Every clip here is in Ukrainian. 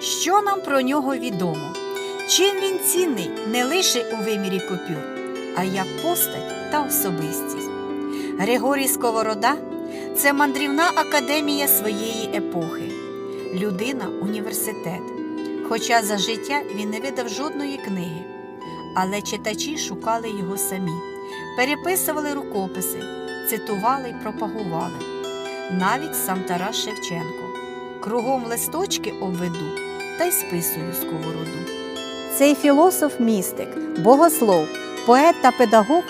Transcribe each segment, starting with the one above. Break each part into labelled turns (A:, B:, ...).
A: Що нам про нього відомо? Чим він цінний не лише у вимірі купюр, а як постать та особистість. Григорій Сковорода це мандрівна академія своєї епохи, людина університет. Хоча за життя він не видав жодної книги, але читачі шукали його самі, переписували рукописи, цитували й пропагували. Навіть сам Тарас Шевченко. Кругом листочки обведу та й списую сковороду. Цей філософ-містик, богослов, поет та педагог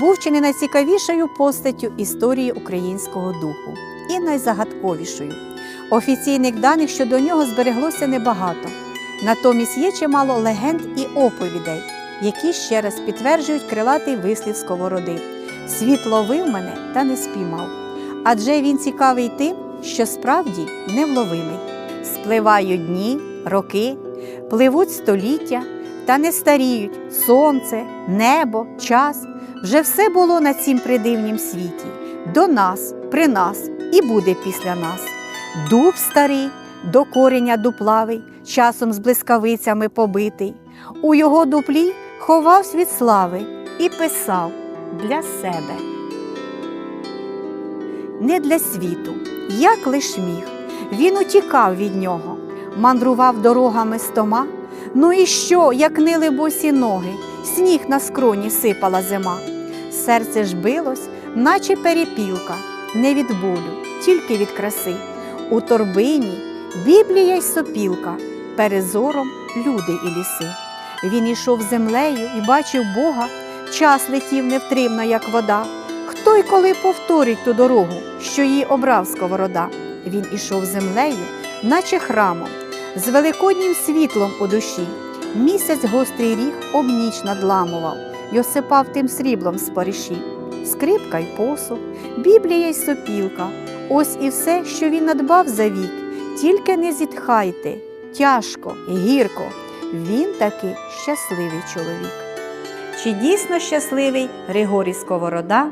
A: був чи не найцікавішою постаттю історії українського духу і найзагадковішою. Офіційних даних щодо нього збереглося небагато. Натомість є чимало легенд і оповідей, які ще раз підтверджують крилатий вислів сковороди. Світ ловив мене та не спіймав. Адже він цікавий тим, що справді невловимий. Спливають дні, роки, пливуть століття та не старіють сонце, небо, час. Вже все було на цім придивнім світі, до нас, при нас і буде після нас. Дуб старий, до кореня дуплавий, часом з блискавицями побитий. У його дуплі ховався від слави і писав для себе. Не для світу, як лиш міг. Він утікав від нього, мандрував дорогами стома. Ну і що, як нили босі ноги, сніг на скроні сипала зима. Серце ж билось, наче перепілка, не від болю, тільки від краси. У торбині Біблія й сопілка, перезором люди і ліси. Він ішов землею і бачив Бога, час летів невтримно, як вода. Хто й коли повторить ту дорогу, що її обрав сковорода? Він ішов землею, наче храмом, з великоднім світлом у душі. Місяць гострий ріг об ніч надламував й осипав тим сріблом з париші. Скрипка й посух, Біблія й сопілка. Ось і все, що він надбав за вік. Тільки не зітхайте, тяжко, гірко. Він таки щасливий чоловік. Чи дійсно щасливий Григорій Сковорода,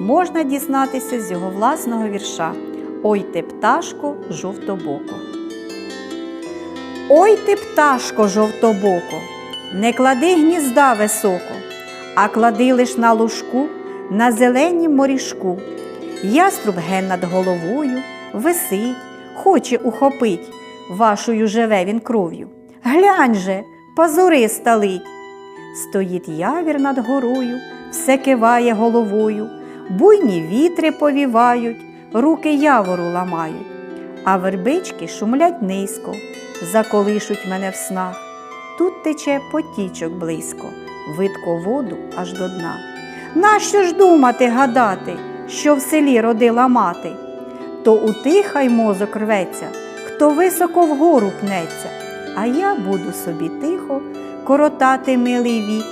A: можна дізнатися з його власного вірша Ой ти пташко жовтобоко. Ой ти пташко жовтобоко, не клади гнізда високо, а клади лиш на лужку, на зеленім морішку. Яструб ген над головою, висить, хоче ухопить, вашою живе він кров'ю. Глянь же, пазури сталить. Стоїть явір над горою, все киває головою, буйні вітри повівають, руки явору ламають, а вербички шумлять низько, заколишуть мене в снах. Тут тече потічок близько, видко воду аж до дна. Нащо ж думати, гадати, що в селі родила мати? То утихай мозок рветься, хто високо вгору пнеться, а я буду собі тихо коротати милий вік.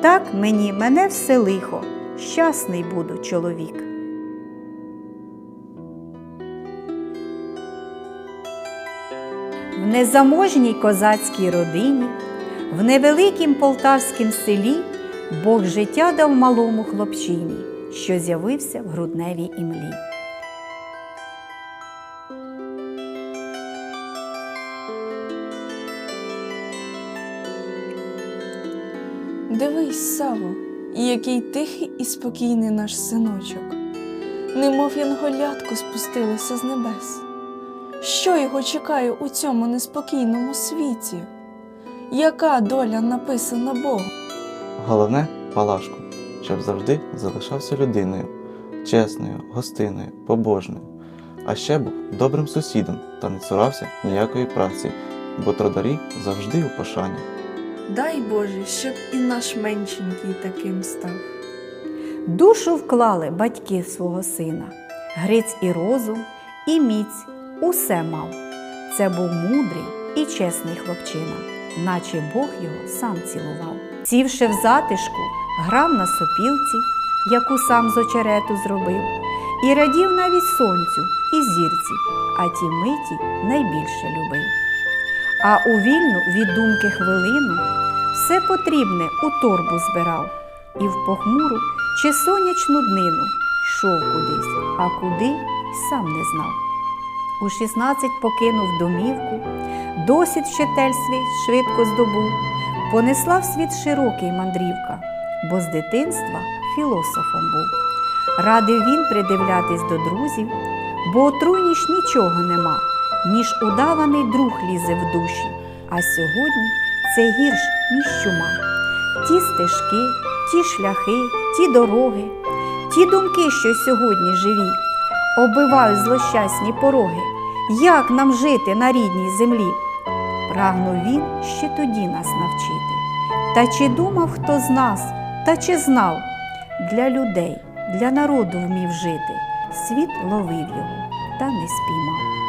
A: Так мені мене все лихо, щасний буду чоловік. Незаможній козацькій родині, в невеликім полтавськім селі Бог життя дав малому хлопчині, що з'явився в грудневій імлі.
B: Дивись, Саво, який тихий і спокійний наш синочок, немов янголятко спустилося з небес. Що його чекає у цьому неспокійному світі? Яка доля написана Богом?
C: Головне Палашку, щоб завжди залишався людиною, чесною, гостинною, побожною, а ще був добрим сусідом та не цурався ніякої праці, бо трударі завжди у пошані.
B: Дай Боже, щоб і наш меншенький таким став.
A: Душу вклали батьки свого сина, Гриць і розум, і міць усе мав. Це був мудрий і чесний хлопчина. наче Бог його сам цілував. Сівши в затишку, грав на сопілці, яку сам з очерету зробив, і радів навіть сонцю і зірці, а ті миті найбільше любив. А у вільну від думки хвилину все потрібне у торбу збирав, і в похмуру чи сонячну днину йшов кудись, а куди сам не знав. У 16 покинув домівку, досвід вчитель свій швидко здобув, понесла в світ широкий мандрівка, бо з дитинства філософом був. Радив він придивлятись до друзів, бо отруйніш нічого нема, ніж удаваний друг лізе в душі. А сьогодні це гірш, ніж чума. Ті стежки, ті шляхи, ті дороги, ті думки, що сьогодні живі, оббивають злощасні пороги. Як нам жити на рідній землі? Прагнув він ще тоді нас навчити. Та чи думав хто з нас, та чи знав, для людей, для народу вмів жити, світ ловив його та не спіймав.